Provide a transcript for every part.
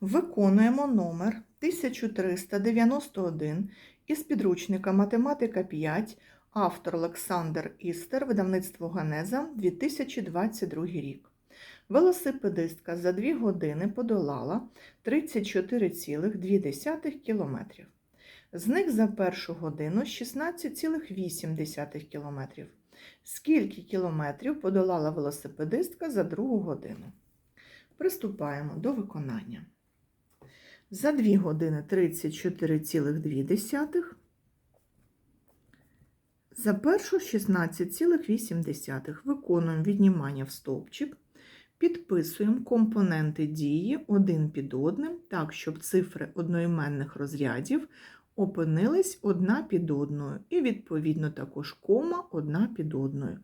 Виконуємо номер 1391 із підручника Математика 5, автор Олександр Істер, видавництво Ганеза, 2022 рік. Велосипедистка за 2 години подолала 34,2 км. З них за першу годину 16,8 км. Скільки кілометрів подолала велосипедистка за другу годину? Приступаємо до виконання. За 2 години 34,2. За першу 16,8. Виконуємо віднімання в стовпчик. Підписуємо компоненти дії один під одним, так, щоб цифри одноіменних розрядів опинились одна під одною. І, відповідно, також кома одна під одною.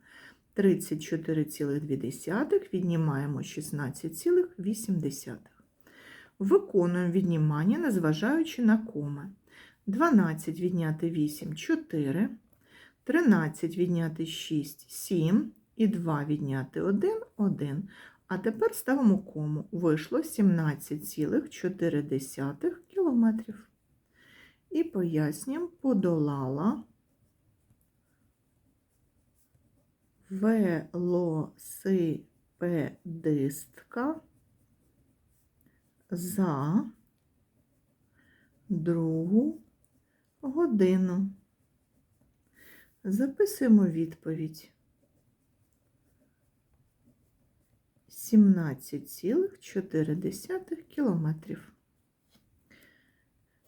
34,2 віднімаємо 16,8. Виконуємо віднімання, незважаючи на коми. 12 відняти 8 4, 13 відняти 6 7 і 2 відняти 1 1. А тепер ставимо кому. Вийшло 17,4 кілометрів. І пояснюємо, подолала велосипедистка за другу годину. Записуємо відповідь. 17,4 кілометрів.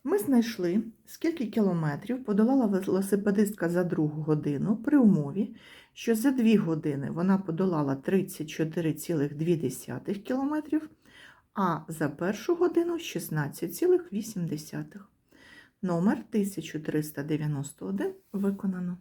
Ми знайшли, скільки кілометрів подолала велосипедистка за другу годину при умові, що за 2 години вона подолала 34,2 кілометрів, а за першу годину 16,8. Номер 1391 виконано.